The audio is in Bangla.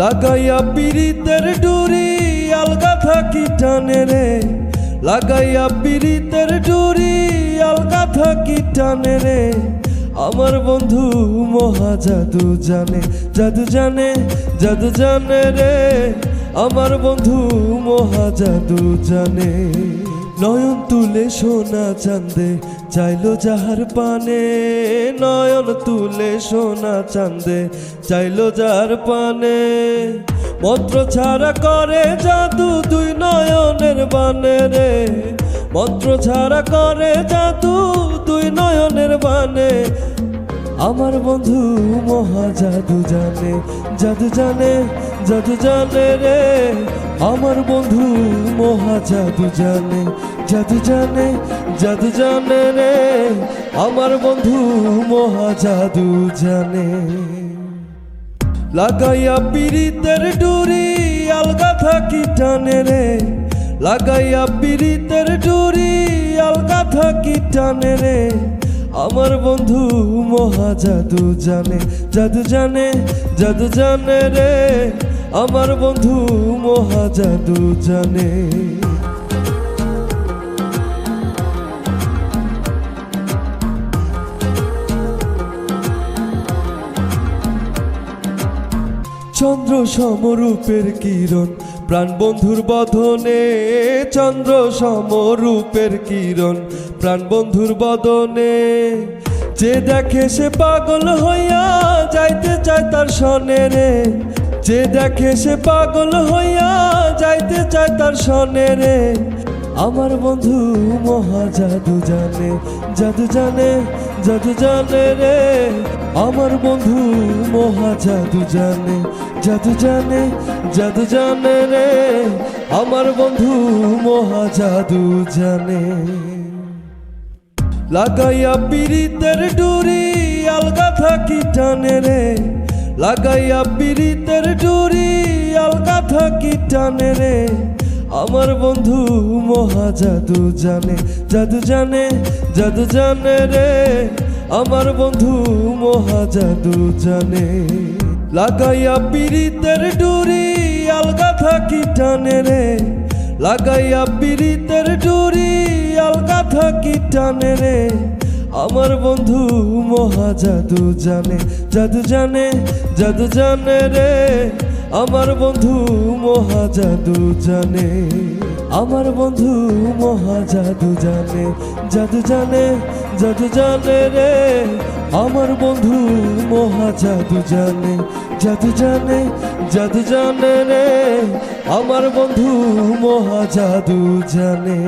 লাগাইয়া পিরিতের ডুরি, আলগা থাকি টানে রে। লাগাইয়া পিরিতের ডুরি, আলগা থাকি টানে রে। আমার বন্ধু মহা জাদু জানে জাদু জানে জাদু জানে রে। আমার বন্ধু মহা জাদু জানে। নয়ন তুলে সোনা চান্দে চাইলো যাহার পানে। নয়ন তুলে সোনা চান্দে চাইলো যাহার পানে। মন্ত্র ছাড়া করে জাদু দুই নয়নের বানে রে। মন্ত্র ছাড়া করে জাদু দুই নয়নের বানে। আমার বন্ধু মহা জাদু জানে জাদু জানে। জাদু জানে রে, আমার বন্ধু মহা জাদু জানে জাদু জানে জাদু জানে রে, আমার বন্ধু মহা জাদু জানে। লাগাইয়া পিরিতের ডুরি আলগা থাকি টানে রে, লাগাইয়া পিরিতের ডুরি আলগা থাকি টানে রে, আমার বন্ধু মহা জাদু জানে জাদু জানে জাদু জানে রে। আমার বন্ধু মহাজাদু জানে। চন্দ্র সমরূপের কিরণ, প্রাণ বন্ধুর বদনে। চন্দ্র সমরূপের কিরণ, প্রাণ বন্ধুর বদনে। যে দেখে সে পাগল হইয়া যাইতে চায় তার সনে রে। যে দেখে সে পাগল হইয়া যাইতে চায় তার সনে রে। আমার বন্ধু মহা জাদু জানে জাদু জানে জাদু জানে রে। আমার বন্ধু মহা জাদু জানে জাদু জানে জাদু জানে রে। আমার বন্ধু মহা জাদু জানে। লাগাইয়া পিরিতের ডুরি আলগা থাকি টানে রে। লাগাইয়া আলগা থাকি টানে রে? আমার বন্ধু মহা জাদু জানে জাদু জানে জাদু জানে রে। আমার বন্ধু মহা জাদু জানে। লাগাইয়া পিরিতের ডুরি আলগা থাকি টানে রে। লাগাইয়া পিরিতের ডুরি আলগা থাকি টানে রে। আমার বন্ধু মহা জাদু জানে জাদু জানে জাদু জানে রে। আমার বন্ধু মহা জাদু জানে, আমার বন্ধু মহা জাদু জানে জাদু জানে জাদু জানে রে। আমার বন্ধু মহা জাদু জানে জাদু জানে জাদু জানে রে। আমার বন্ধু মহা জাদু জানে।